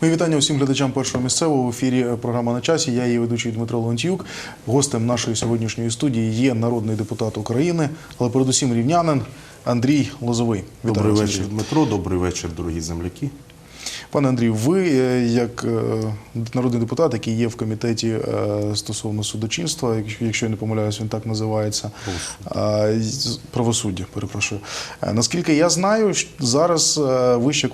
Мої вітання усім глядачам першого місцевого в ефірі програма на часі. Я її ведучий Дмитро Леонтіюк. Гостем нашої сьогоднішньої студії є народний депутат України, але передусім рівнянин Андрій Лозовий. Вітаю Добрий вечір, Дмитро. Добрий вечір, дорогі земляки. Пане Андрію, ви е, як е, народний депутат, який є в комітеті е, стосовно судочинства, якщо- я не помиляюсь, він так називається правосуддя. Перепрошую. Наскільки я знаю, зараз Вища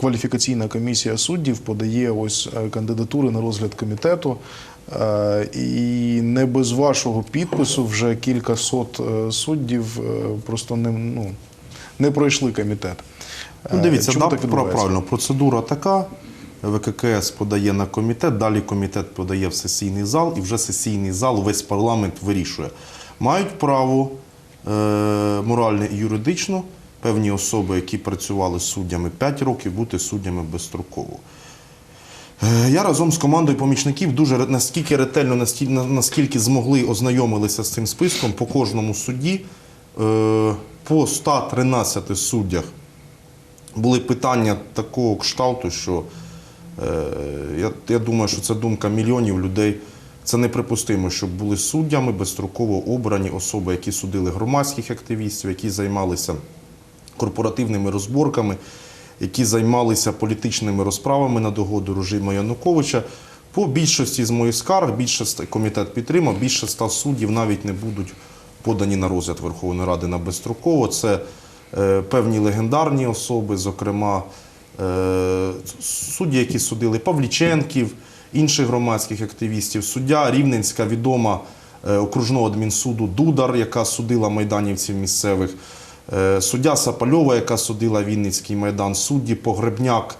кваліфікаційна комісія суддів подає ось кандидатури на розгляд комітету. І не без вашого підпису вже кілька сот суддів просто не, ну, не пройшли комітет. Ну, Е, дивіться, чому да, так про- правильно, процедура така. ВККС подає на комітет, далі комітет подає в сесійний зал, і вже сесійний зал, весь парламент вирішує. Мають право е, моральне і юридично певні особи, які працювали суддями 5 років, бути суддями безстроково. Е, Я разом з командою помічників дуже наскільки ретельно, наскільки змогли ознайомилися з цим списком по кожному судді. Е, По 113 суддях були питання такого кшталту, що е, я, я думаю, що це думка мільйонів людей. Це неприпустимо, щоб були суддями безстроково обрані особи, які судили громадських активістів, які займалися корпоративними розборками, які займалися політичними розправами на догоду режиму Януковича. По більшості з моїх скарг, більше комітет підтримав, більше ста суддів навіть не будуть подані на розгляд Верховної Ради на безстроково. Це певні легендарні особи, зокрема е, судді, які судили Павліченків, інших громадських активістів, суддя Рівненська відома е, окружного адмінсуду Дудар, яка судила майданівців місцевих, е, суддя Сапальова, яка судила Вінницький майдан, судді Погребняк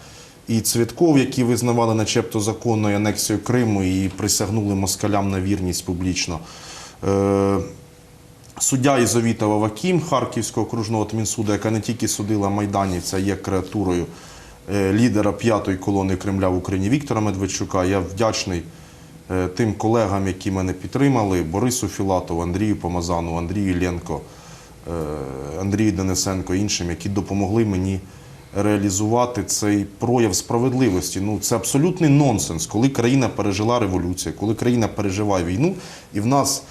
і Цвітков, які визнавали начебто законною анексію Криму і присягнули москалям на вірність публічно. Суддя Ізовітова Вакім Харківського окружного адмінсуду, яка не тільки судила майданівця, є креатурою е, лідера п'ятої колони Кремля в Україні Віктора Медведчука. Я вдячний е, тим колегам, які мене підтримали: Борису Філатову, Андрію Помазану, Андрію Ленко, е, Андрію Денисенко, іншим, які допомогли мені реалізувати цей прояв справедливості. Ну це абсолютний нонсенс, коли країна пережила революцію, коли країна переживає війну, і в нас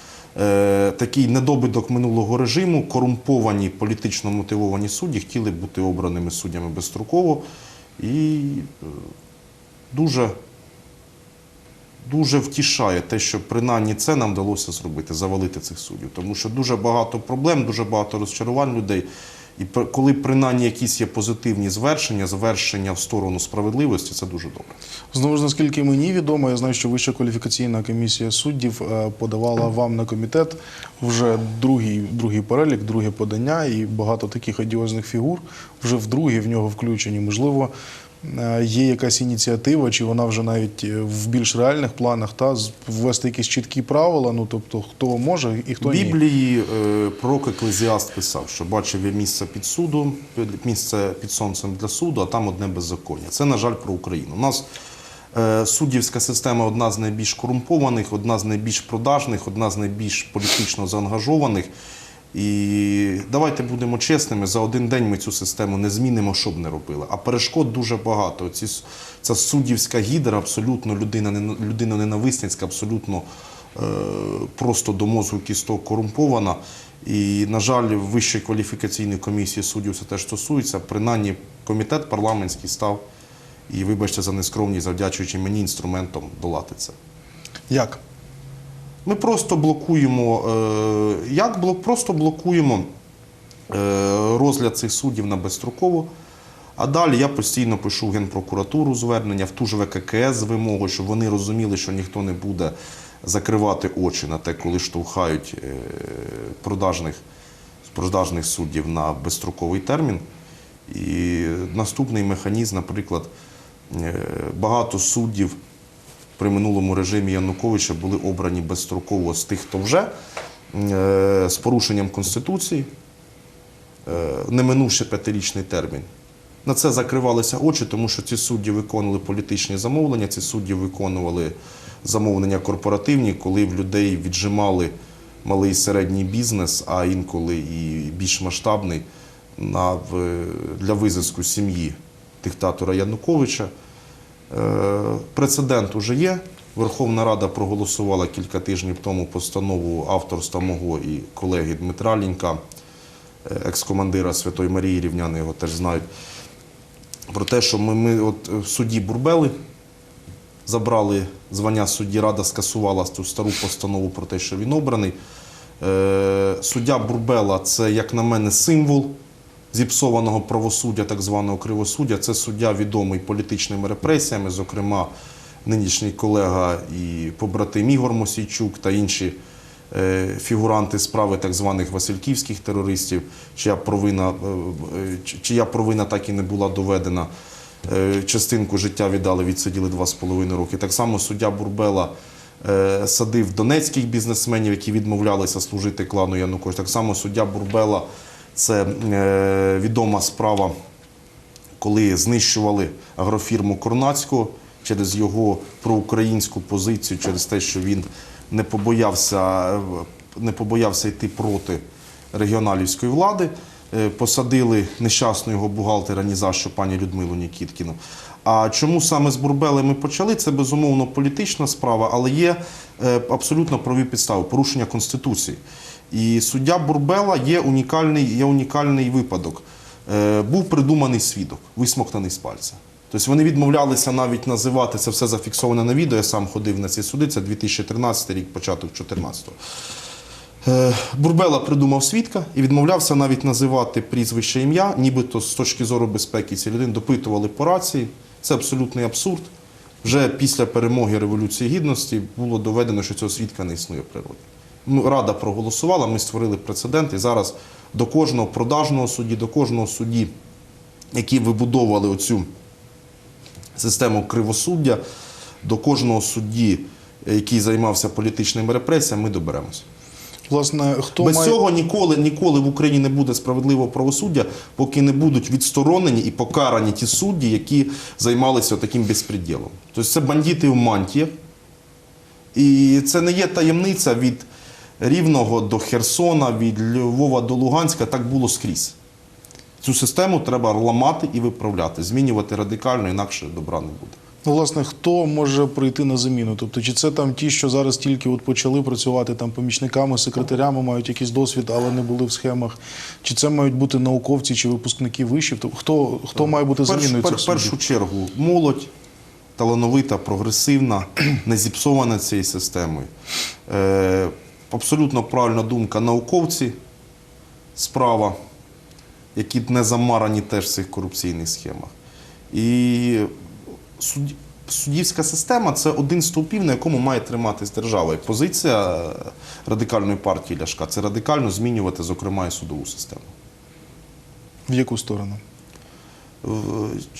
такий недобиток минулого режиму, корумповані політично мотивовані судді хотіли бути обраними суддями безстроково. І е, дуже, дуже втішає те, що принаймні це нам вдалося зробити, завалити цих суддів. Тому що дуже багато проблем, дуже багато розчарувань людей. І коли принаймні якісь є позитивні звершення, звершення в сторону справедливості, це дуже добре. Знову ж наскільки мені відомо, я знаю, що Вища кваліфікаційна комісія суддів е, подавала вам на комітет вже другий, другий перелік, друге подання, і багато таких одіозних фігур вже вдруге в нього включені. Можливо, є якась ініціатива, чи вона вже навіть е, в більш реальних планах та ввести якісь чіткі правила. Ну тобто, хто може і хто ні. Біблії е, пророк Еклезіаст писав, що бачив я місце під судом, місце під сонцем для суду, а там одне беззаконня. Це, на жаль, про Україну. У нас е, суддівська система одна з найбільш корумпованих, одна з найбільш продажних, одна з найбільш політично заангажованих. І давайте будемо чесними, за один день ми цю систему не змінимо, що б не робили. А перешкод дуже багато. Ці, ця суддівська гідра абсолютно людина, людина ненависницька, абсолютно е, просто до мозку кісток корумпована. І, на жаль, Вищої кваліфікаційної комісії суддів це теж стосується. Принаймні, комітет парламентський став, і вибачте за нескромність, завдячуючи мені інструментом долати це. Як? Ми просто блокуємо, е, як блок, просто блокуємо е, розгляд цих суддів на безстроково. А далі я постійно пишу в Генпрокуратуру звернення, в ту ж ВККС з вимогою, щоб вони розуміли, що ніхто не буде закривати очі на те, коли штовхають е, продажних, продажних суддів на безстроковий термін. І наступний механізм, наприклад, багато суддів при минулому режимі Януковича були обрані безстроково з тих, хто вже е, з порушенням Конституції, е, не минувши п'ятирічний термін. На це закривалися очі, тому що ці судді виконували політичні замовлення, ці судді виконували замовлення корпоративні, коли в людей віджимали малий і середній бізнес, а інколи і більш масштабний на, для визиску сім'ї диктатора Януковича. Е, Прецедент уже є. Верховна Рада проголосувала кілька тижнів тому постанову авторства мого і колеги Дмитра Лінька, е, екс-командира Святої Марії Рівняни, його теж знають. Про те, що ми, ми от е, в суді Бурбели забрали звання судді, Рада скасувала ту стару постанову про те, що він обраний. Суддя Бурбела це, як на мене, символ зіпсованого правосуддя, так званого кривосуддя. Це суддя відомий політичними репресіями, зокрема, нинішній колега і побратим Ігор Мосійчук та інші е, фігуранти справи так званих васильківських терористів, чия провина, е, е, чи- чия провина так і не була доведена. Частинку життя віддали, відсиділи два з половиною роки. Так само суддя Бурбела садив донецьких бізнесменів, які відмовлялися служити клану Януковича. Так само суддя Бурбела це е, відома справа, коли знищували агрофірму Корнацького через його проукраїнську позицію, через те, що він не побоявся, е, не побоявся йти проти регіоналівської влади. Е, Посадили нещасного його бухгалтера ні за що пані Людмилу Нікіткіну. А чому саме з Бурбели ми почали? Це безумовно політична справа, але є абсолютно праві підстави порушення конституції. І суддя Бурбела є унікальний, є унікальний випадок. Е, Був придуманий свідок, висмоктаний з пальця. Тобто вони відмовлялися навіть називати це все зафіксоване на відео. Я сам ходив на ці суди. Це 2013 рік, початок 2014. Е, Бурбела придумав свідка і відмовлявся навіть називати прізвище ім'я, нібито з точки зору безпеки цієї людини допитували по рації. Це абсолютний абсурд. Вже після перемоги Революції Гідності було доведено, що цього свідка не існує в природі. Ну, Рада проголосувала, ми створили прецедент, і зараз до кожного продажного судді, до кожного судді, які вибудовували оцю систему кривосуддя, до кожного судді, який займався політичними репресіями, ми доберемося. Власне, хто Без має... цього ніколи, ніколи в Україні не буде справедливого правосуддя, поки не будуть відсторонені і покарані ті судді, які займалися таким безпреділом. Тобто це бандити в мантіях. І це не є таємниця від Рівного до Херсона, від Львова до Луганська. Так було скрізь. Цю систему треба ламати і виправляти, змінювати радикально, інакше добра не буде. Ну, власне, хто може прийти на заміну? Тобто, чи це там ті, що зараз тільки от почали працювати там помічниками, секретарями, мають якийсь досвід, але не були в схемах? Чи це мають бути науковці чи випускники вишів? Тобто, хто, хто має бути В першу, заміною в першу чергу молодь, талановита, прогресивна, не зіпсована цією системою. Е, абсолютно правильна думка науковці, справа, які не замарані теж в цих корупційних схемах. І суддівська система це один з стовпів, на якому має триматись держава. І позиція радикальної партії Ляшка це радикально змінювати, зокрема, і судову систему. В яку сторону?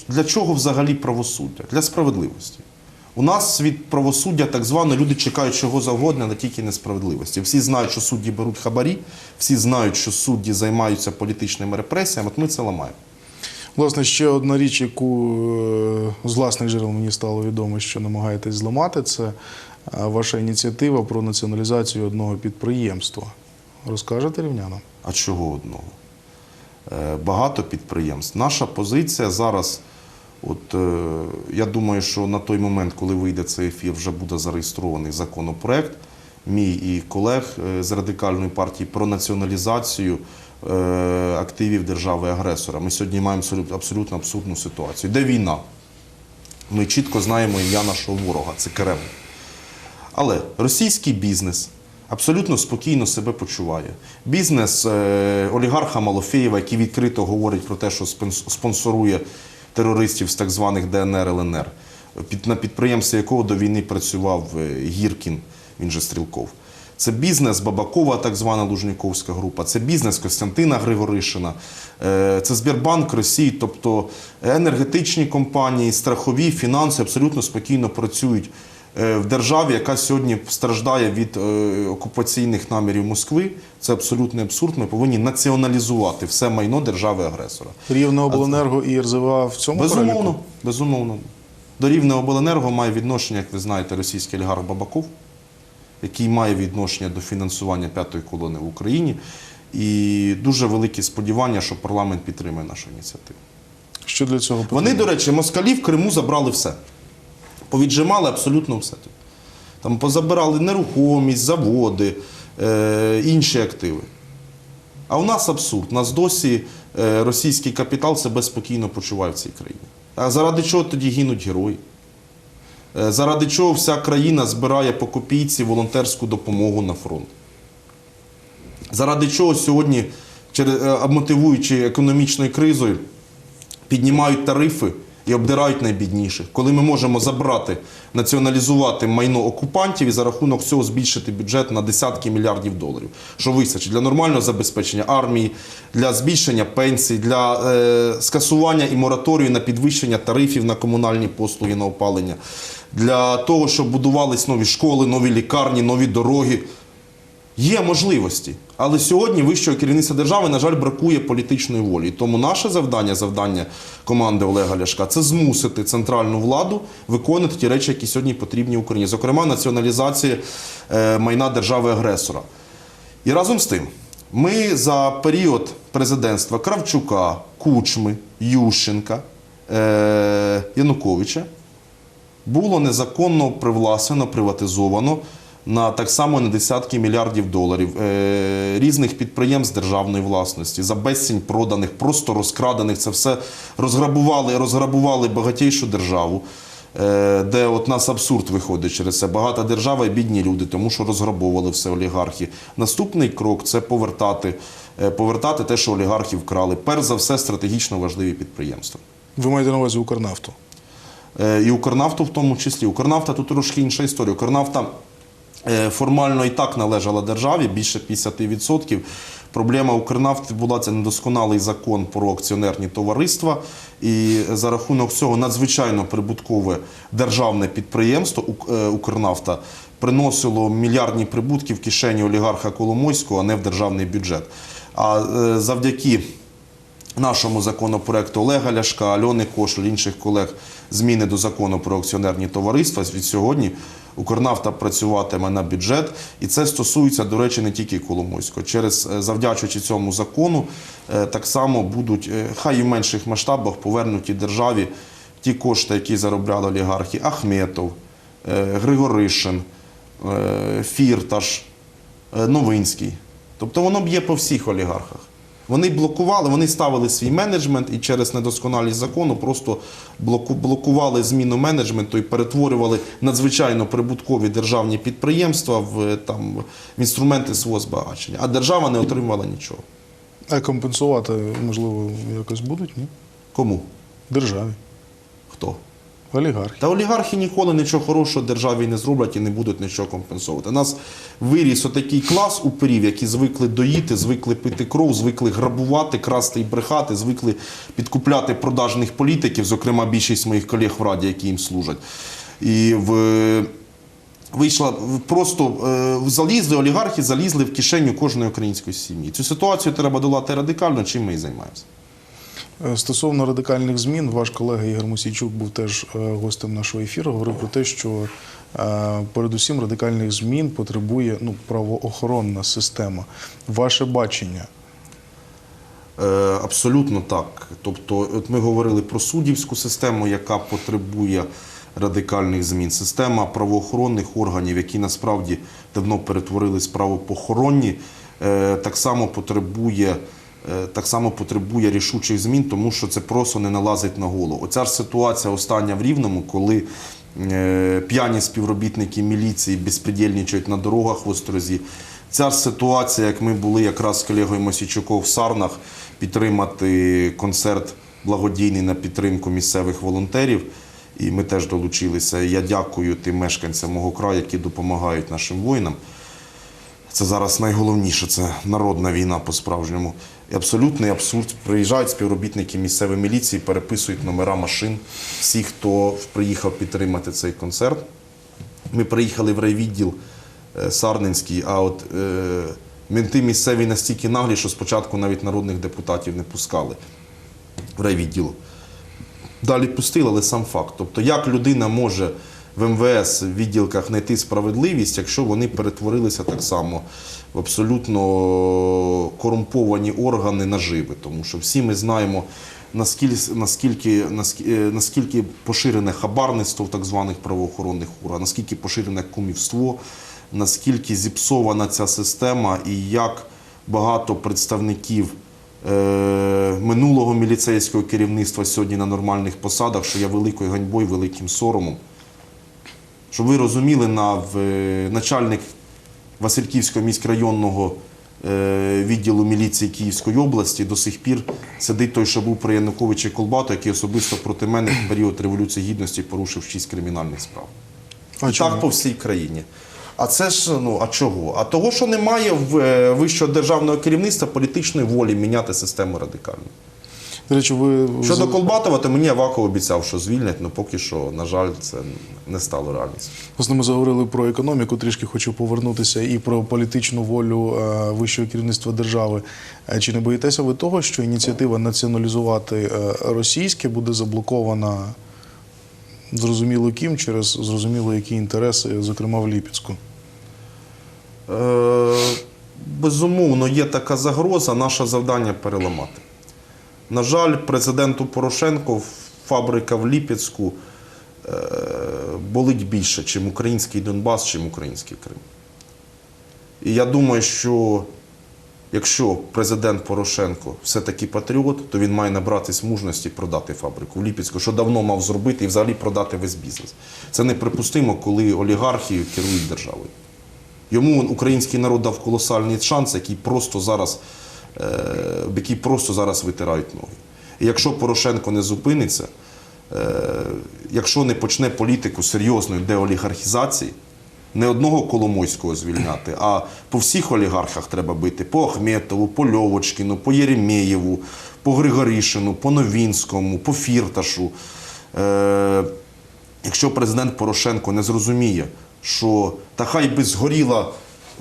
Для чого взагалі правосуддя? Для справедливості. У нас від правосуддя так звано люди чекають чого завгодно, але тільки несправедливості. Всі знають, що судді беруть хабарі, всі знають, що судді займаються політичними репресіями. От ми це ламаємо. Власне, ще одна річ, яку е, з власних джерел мені стало відомо, що намагаєтесь зламати, це е, ваша ініціатива про націоналізацію одного підприємства. Розкажете рівнянам? А чого одного? Е, Багато підприємств. Наша позиція зараз, от е, я думаю, що на той момент, коли вийде цей ефір, вже буде зареєстрований законопроект. Мій і колег е, з радикальної партії про націоналізацію е, активів держави-агресора. Ми сьогодні маємо абсолютно абсурдну ситуацію. Де війна? Ми чітко знаємо ім'я нашого ворога це Кремль. Але російський бізнес абсолютно спокійно себе почуває. Бізнес е, олігарха Малофеєва, який відкрито говорить про те, що спонсорує терористів з так званих ДНР ЛНР, під, на підприємстві якого до війни працював е, Гіркін, він же Стрілков. Це бізнес Бабакова, так звана Лужніковська група, це бізнес Костянтина Григоришина, е, це Збірбанк Росії, тобто енергетичні компанії, страхові, фінанси абсолютно спокійно працюють в державі, яка сьогодні страждає від е, окупаційних намірів Москви. Це абсолютний абсурд. Ми повинні націоналізувати все майно держави-агресора. Рівне обленерго і РЗВА в цьому Безумовно, переліку? безумовно. До Рівне обленерго має відношення, як ви знаєте, російський олігарх Бабаков, який має відношення до фінансування п'ятої колони в Україні. І дуже великі сподівання, що парламент підтримає нашу ініціативу. Що для цього потрібно? Вони, до речі, москалі в Криму забрали все. Повіджимали абсолютно все. Там позабирали нерухомість, заводи, е, інші активи. А у нас абсурд. У нас досі е, російський капітал себе спокійно почуває в цій країні. А заради чого тоді гинуть герої? Е, Заради чого вся країна збирає по копійці волонтерську допомогу на фронт? Заради чого сьогодні, е, мотивуючи економічною кризою, піднімають тарифи і обдирають найбідніших, коли ми можемо забрати, націоналізувати майно окупантів і за рахунок цього збільшити бюджет на десятки мільярдів доларів, що вистачить для нормального забезпечення армії, для збільшення пенсій, для е, скасування і мораторію на підвищення тарифів на комунальні послуги на опалення, для того, щоб будувались нові школи, нові лікарні, нові дороги. Є можливості, але сьогодні вищого керівництва держави, на жаль, бракує політичної волі. Тому наше завдання, завдання команди Олега Ляшка, це змусити центральну владу виконувати ті речі, які сьогодні потрібні Україні, зокрема націоналізація е, майна держави-агресора. І разом з тим, ми за період президентства Кравчука, Кучми, Ющенка, е, Януковича було незаконно привласнено, приватизовано на так само на десятки мільярдів доларів е, різних підприємств державної власності, за безцінь проданих, просто розкрадених. Це все розграбували, розграбували багатійшу державу. е, Де от нас абсурд виходить через це. Багата держава і бідні люди, тому що розграбовували все олігархи. Наступний крок це повертати, е, повертати те, що олігархи вкрали. Перш за все, стратегічно важливі підприємства. Ви маєте на увазі Укрнафту? І Укрнафту в тому числі. Укрнафта тут трошки інша історія. Укрнафта формально і так належала державі, більше 50%. Проблема Укрнафти була це недосконалий закон про акціонерні товариства. І за рахунок цього надзвичайно прибуткове державне підприємство е, Укрнафта приносило мільярдні прибутки в кишені олігарха Коломойського, а не в державний бюджет. А е, завдяки нашому законопроекту Олега Ляшка, Альони Кошель, інших колег зміни до закону про акціонерні товариства. Від сьогодні Укрнафта працюватиме на бюджет, і це стосується, до речі, не тільки Коломойського. Через е, завдячуючи цьому закону, е, так само будуть, е, хай і в менших масштабах, повернуті державі ті кошти, які заробляли олігархи Ахметов, Григоришин, Фірташ, Новинський. Тобто воно б'є по всіх олігархах. Вони блокували, вони ставили свій менеджмент і через недосконалість закону просто блокували зміну менеджменту і перетворювали надзвичайно прибуткові державні підприємства в, е, там, в інструменти свого збагачення. А держава не отримувала нічого. А компенсувати, можливо, якось будуть? Ні? Кому? Державі. Хто? Олігархи. Та олігархи ніколи нічого хорошого державі не зроблять і не будуть нічого компенсувати. У нас виріс отакий клас уперів, які звикли доїти, звикли пити кров, звикли грабувати, красти і брехати, звикли підкупляти продажних політиків, зокрема більшість моїх колег в раді, які їм служать. І в вийшла просто е, залізли олігархи, залізли в кишеню кожної української сім'ї. Цю ситуацію треба долати радикально, чим ми і займаємося. Е, Стосовно радикальних змін, ваш колега Ігор Мосійчук був теж е, гостем нашого ефіру. Говорив про те, що е, передусім радикальних змін потребує ну, правоохоронна система. Ваше бачення. Абсолютно так. Тобто, от ми говорили про суддівську систему, яка потребує радикальних змін. Система правоохоронних органів, які насправді давно перетворились правопохоронні, так само потребує. Е, Так само потребує рішучих змін, тому що це просто не налазить на голову. Оця ж ситуація остання в Рівному, коли е, п'яні співробітники міліції безпредельничають на дорогах в Острозі. Ця ж ситуація, як ми були якраз з колегою Мосійчуком в Сарнах, підтримати концерт благодійний на підтримку місцевих волонтерів. І ми теж долучилися. Я дякую тим мешканцям мого краю, які допомагають нашим воїнам. Це зараз найголовніше, це народна війна по-справжньому. Абсолютний абсурд. Приїжджають співробітники місцевої міліції, переписують номера машин всіх, хто приїхав підтримати цей концерт. Ми приїхали в райвідділ е, Сарненський, а от е, менти місцеві настільки наглі, що спочатку навіть народних депутатів не пускали в райвідділу. Далі пустили, але сам факт. Тобто, як людина може в МВС відділках знайти справедливість, якщо вони перетворилися так само в абсолютно корумповані органи наживи. Тому що всі ми знаємо, наскільки, наскільки, наскільки, наскільки поширене хабарництво в так званих правоохоронних органах, наскільки поширене кумівство, наскільки зіпсована ця система і як багато представників е, минулого міліцейського керівництва сьогодні на нормальних посадах, що є великою ганьбою, великим соромом. Щоб ви розуміли, на, в, е, начальник Васильківського міськрайонного е, відділу міліції Київської області до сих пір сидить той, що був при Януковичі Колбату, який особисто проти мене в період Революції Гідності порушив шість кримінальних справ. А І чому? так по всій країні. А це ж ну а чого? А того, що немає в е, вищого державного керівництва політичної волі міняти систему радикально. До речі, ви Щодо Колбатова, то мені Аваков обіцяв, що звільнять, але поки що, на жаль, це не стало реальністю. Власне, ми заговорили про економіку, трішки хочу повернутися і про політичну волю е, вищого керівництва держави. Е, Чи не боїтеся ви того, що ініціатива націоналізувати е, російське буде заблокована зрозуміло ким через зрозуміло які інтереси, зокрема в Ліпецьку? Е, безумовно, є така загроза, наше завдання переламати. На жаль, президенту Порошенко фабрика в Ліпецьку е, болить більше, чим український Донбас, чим український Крим. І я думаю, що якщо президент Порошенко все-таки патріот, то він має набратись мужності продати фабрику в Ліпецьку, що давно мав зробити, і взагалі продати весь бізнес. Це неприпустимо, коли олігархи керують державою. Йому український народ дав колосальний шанс, який просто зараз, е, просто зараз витирають ноги. І якщо Порошенко не зупиниться, е, якщо не почне політику серйозної деолігархізації, не одного Коломойського звільняти, а по всіх олігархах треба бити: по Ахметову, по Льовочкіну, по Єремєєву, по Григорішину, по Новінському, по Фірташу. Е, якщо президент Порошенко не зрозуміє, що та хай би згоріла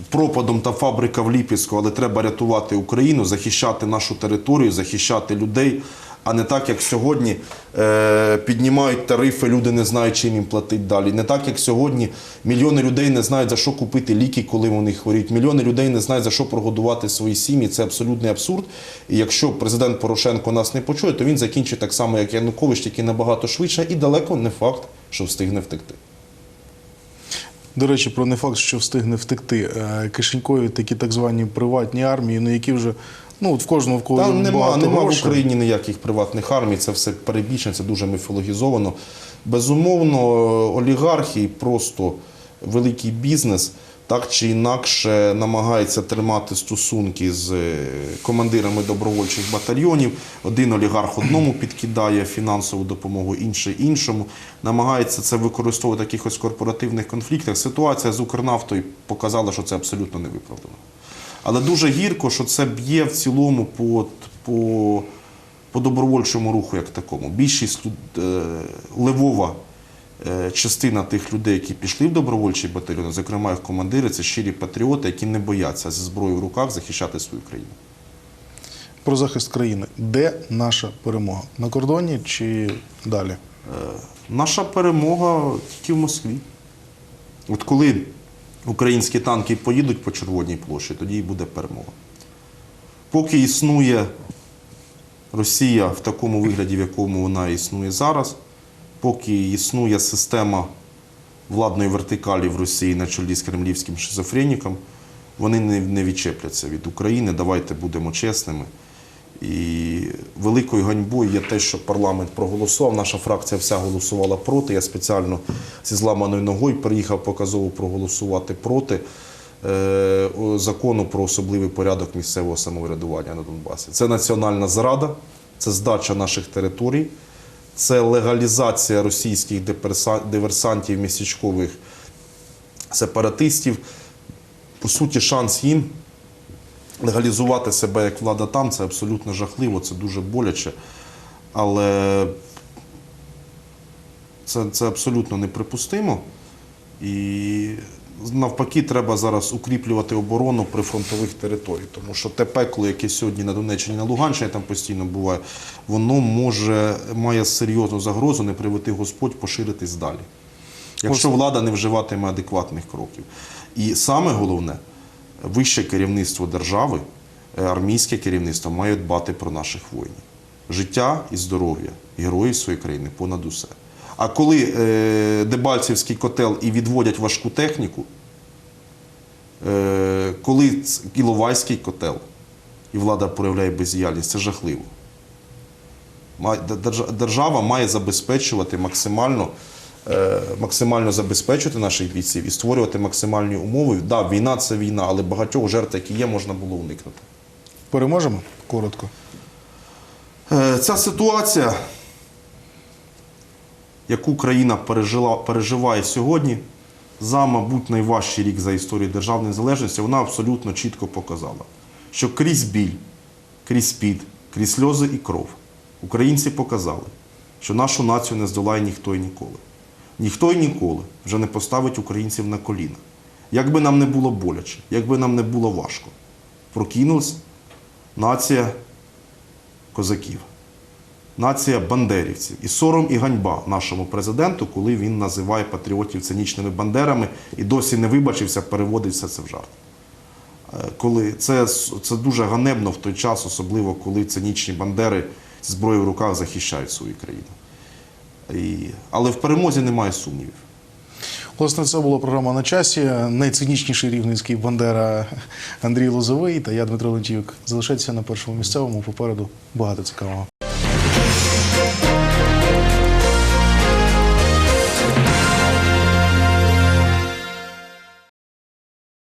пропадом та фабрика в Ліпецьку, але треба рятувати Україну, захищати нашу територію, захищати людей, а не так, як сьогодні е, піднімають тарифи, люди не знають, чим їм платити далі. Не так, як сьогодні мільйони людей не знають, за що купити ліки, коли вони хворіють. Мільйони людей не знають, за що прогодувати свої сім'ї. Це абсолютний абсурд. І якщо президент Порошенко нас не почує, то він закінчить так само, як Янукович, тільки набагато швидше, і далеко не факт, що встигне втекти. До речі, про не факт, що встигне втекти. Е, Кишенькові такі так звані приватні армії, ну які вже ну от в кожного в кого Та нема, багато нема в. Україні ніяких приватних армій, це все перебільшено, це дуже міфологізовано. Безумовно, олігархи просто великий бізнес так чи інакше намагається тримати стосунки з е, командирами добровольчих батальйонів. Один олігарх одному підкидає фінансову допомогу, інший іншому. Намагається це використовувати в якихось корпоративних конфліктах. Ситуація з Укрнафтою показала, що це абсолютно не виправдано. Але дуже гірко, що це б'є в цілому по, по, по добровольчому руху як такому. Більшість е, левова частина тих людей, які пішли в добровольчі батальйони, зокрема їх командири, це щирі патріоти, які не бояться зі зброєю в руках захищати свою країну. Про захист країни. Де наша перемога? На кордоні чи далі? Е, Наша перемога тільки в Москві. От коли українські танки поїдуть по Червоній площі, тоді і буде перемога. Поки існує Росія в такому вигляді, в якому вона існує зараз, поки існує система владної вертикалі в Росії на чолі з кремлівським шизофреніком, вони не, відчепляться від України. Давайте будемо чесними. І великою ганьбою є те, що парламент проголосував. Наша фракція вся голосувала проти. Я спеціально зі зламаною ногою приїхав показово проголосувати проти е, закону про особливий порядок місцевого самоврядування на Донбасі. Це національна зрада, це здача наших територій, це легалізація російських диверсантів, місячкових сепаратистів. По суті, шанс їм легалізувати себе як влада там це абсолютно жахливо, це дуже боляче. Але це, це абсолютно неприпустимо. І навпаки, треба зараз укріплювати оборону прифронтових територій. Тому що те пекло, яке сьогодні на Донеччині, на Луганщині там постійно буває, воно може має серйозну загрозу, не приведи Господь поширитись далі. якщо влада не вживатиме адекватних кроків. І саме головне, вище керівництво держави, е, армійське керівництво має дбати про наших воїнів. Життя і здоров'я героїв своєї країни понад усе. А коли е, Дебальцівський котел і відводять важку техніку, е, коли Іловайський котел і влада проявляє бездіяльність, це жахливо. Держава має забезпечувати максимально, е, максимально забезпечувати наших бійців і створювати максимальні умови. Да, війна це війна, але багатьох жертв, які є, можна було уникнути. Переможемо? Коротко. Е, Ця ситуація, яку країна пережила, переживає сьогодні, за, мабуть, найважчий рік за історію державної незалежності, вона абсолютно чітко показала, що крізь біль, крізь під, крізь сльози і кров українці показали, що нашу націю не здолає ніхто і ніколи. Ніхто і ніколи вже не поставить українців на коліна. Як би нам не було боляче, як би нам не було важко. Прокинулась нація козаків, нація бандерівців. І сором і ганьба нашому президенту, коли він називає патріотів цинічними бандерами і досі не вибачився, переводить все це в жарт. Е, Коли це, це дуже ганебно в той час, особливо коли цинічні бандери зі зброєю в руках захищають свою країну. І, але в перемозі немає сумнівів. Власне, це була програма на часі. Найцинічніший рівненський бандера Андрій Лозовий та я Дмитро Лентіюк. Залишайтеся на першому місцевому. Попереду багато цікавого.